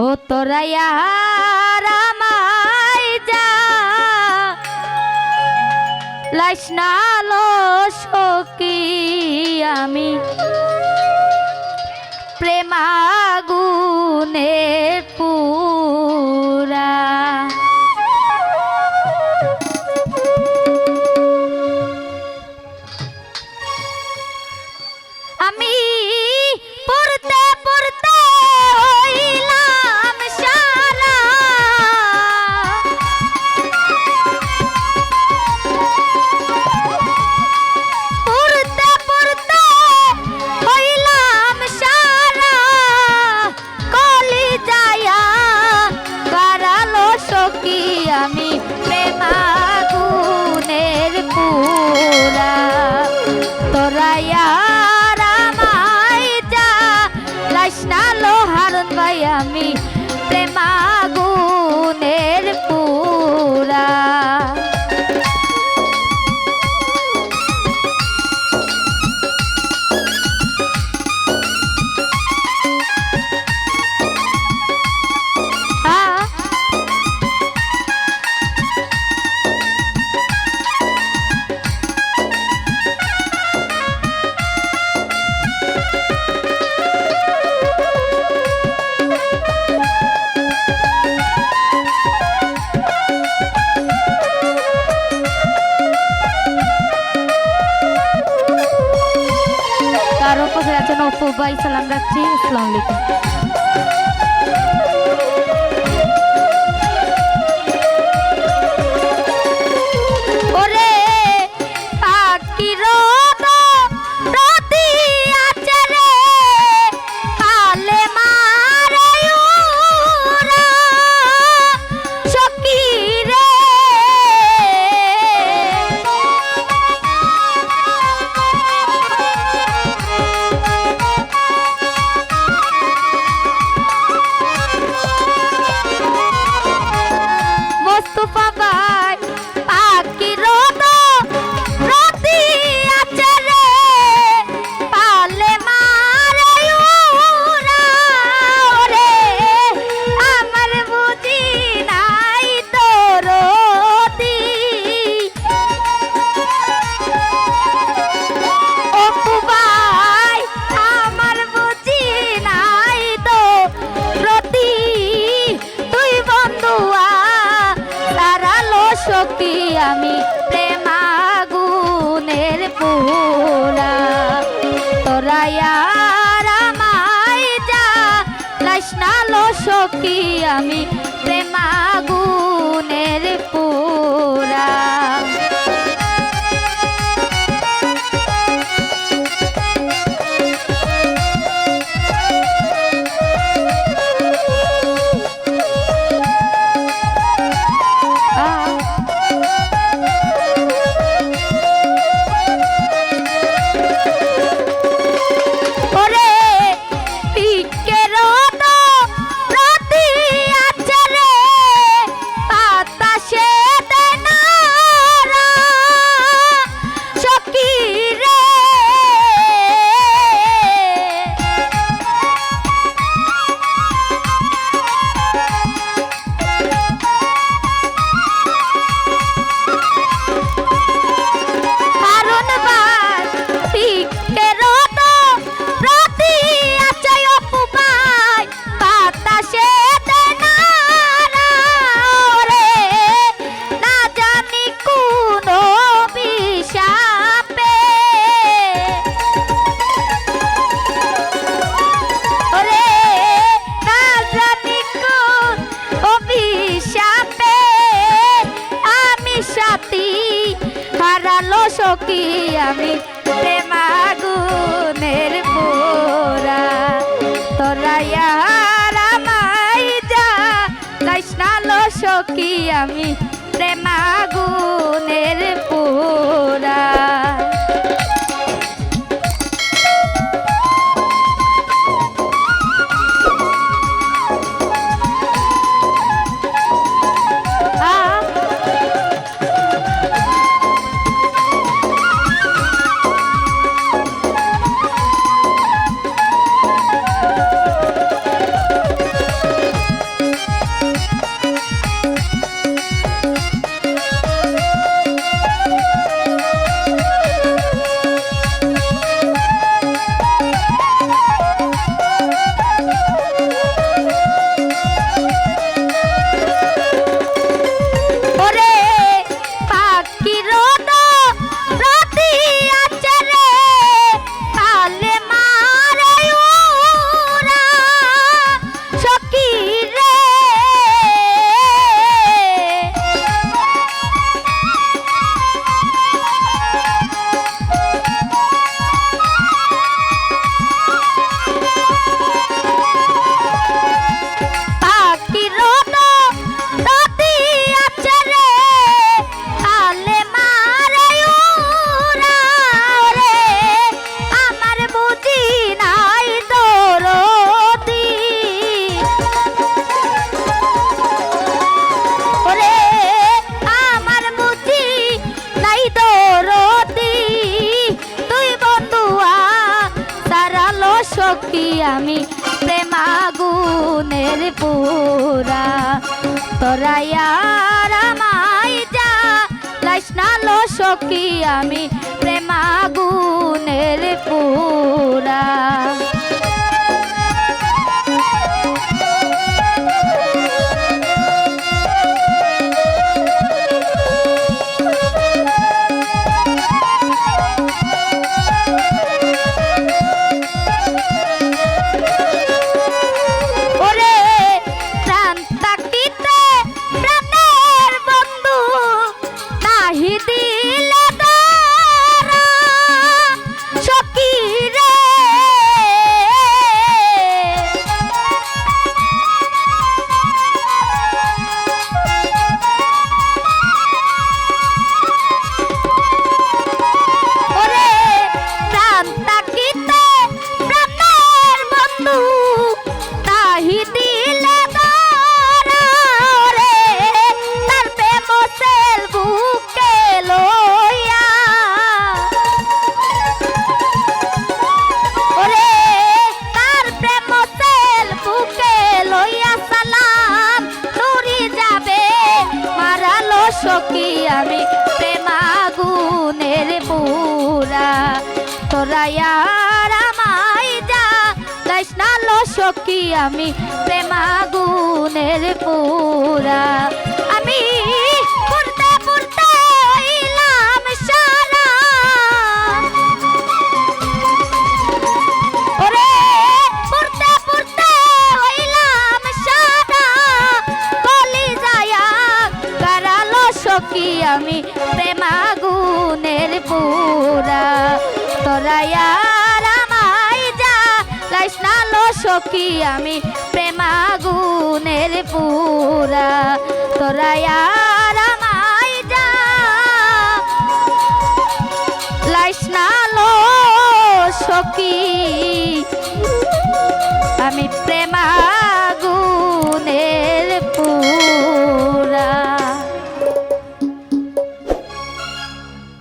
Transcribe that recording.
ও তোরা রামাই যা। লাইসনালো সকি আমি? প্রেমাগুনে নৌফু বাই সালাম রাখছি আসসালামু আমি সখী আমি প্রেমাগুনের পোরা তোরাইয়া রামাই যা কৃষ্ণাল সখী আমি প্রেমা সখী আমি প্রেমাগুনের পুরা। তোরাইয়ার মাই যা লাইসনালো সখী আমি প্রেমাগুনের পুরা। সখী আমি প্রেমাগুনের পুরা। তোরায়ার আমায় যা কৃষ্ণাল সখী আমি প্রেমাগুনের পুরা। আমি আমি প্রেমাগুনের পুরা। তোরায়ার আমায় যা কৃষ্ণালো সখী, আমি প্রেমাগুনের পুরা। তোরায়ার আমায় যা লাইসনালো সখী